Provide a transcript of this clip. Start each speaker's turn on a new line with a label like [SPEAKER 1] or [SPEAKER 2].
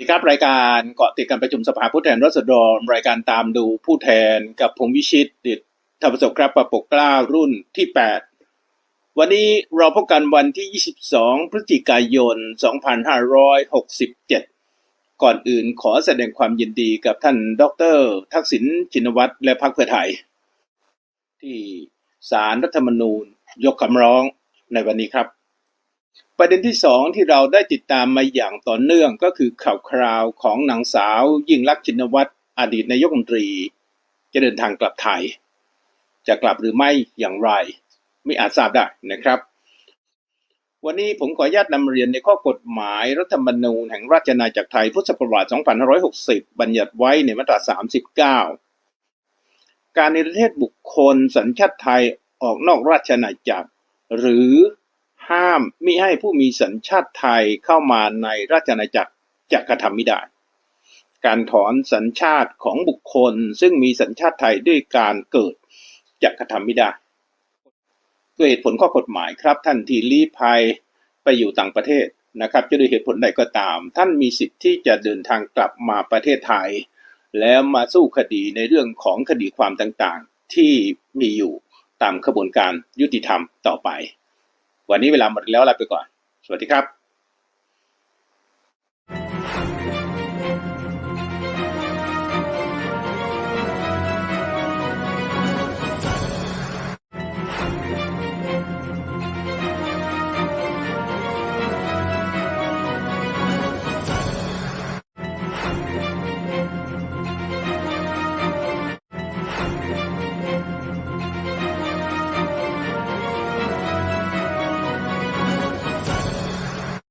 [SPEAKER 1] ดีครับ รายการเกาะติดการประชุมสภาผู้แทนราษฎร รายการตามดูผู้แทนกับผมวิชิตดิตธรรมศกครับประปกกล้ารุ่นที่ 8 วันนี้เราพบกันวันที่ 22 พฤศจิกายน 2567 ก่อนอื่นขอแสดงความยินดีกับท่านดร ทักษิณชินวัตรและพรรคเพื่อไทย ที่สารรัฐธรรมนูญยกคำร้องในวันนี้ครับ ประเด็นที่สองที่เราได้ติดตามมาอย่างต่อเนื่องก็คือข่าวคราวของนางสาว ยิ่งลักษณ์ชินวัตรอดีตนายกรัฐมนตรี จะเดินทางกลับไทย จะกลับหรือไม่อย่างไร ไม่อาจทราบได้นะครับ วันนี้ผมขออนุญาตนำเรียนในข้อกฎหมายรัฐธรรมนูญแห่งราชอาณาจักรไทยพุทธศักราช2560 บัญญัติไว้ในมาตรา 39 การในประเทศบุคคลสัญชาติไทยออกนอกราชอาณาจักร หรือ ห้ามมิให้ผู้มีสัญชาติไทยเข้ามาในราชอาณาจักรจะกระทำไม่ได้ การถอนสัญชาติของบุคคลซึ่งมีสัญชาติไทยด้วยการเกิดจะกระทำไม่ได้ด้วยเหตุผลข้อกฎหมายครับ ท่านที่ลี้ภัยไปอยู่ต่างประเทศนะครับ จะด้วยเหตุผลใดก็ตาม ท่านมีสิทธิ์ที่จะเดินทางกลับมาประเทศไทย แล้วมาสู้คดีในเรื่องของคดีความต่างๆ ที่มีอยู่ตามขบวนการยุติธรรมต่อไป วันนี้เวลาหมดแล้วลาไปก่อน สวัสดีครับ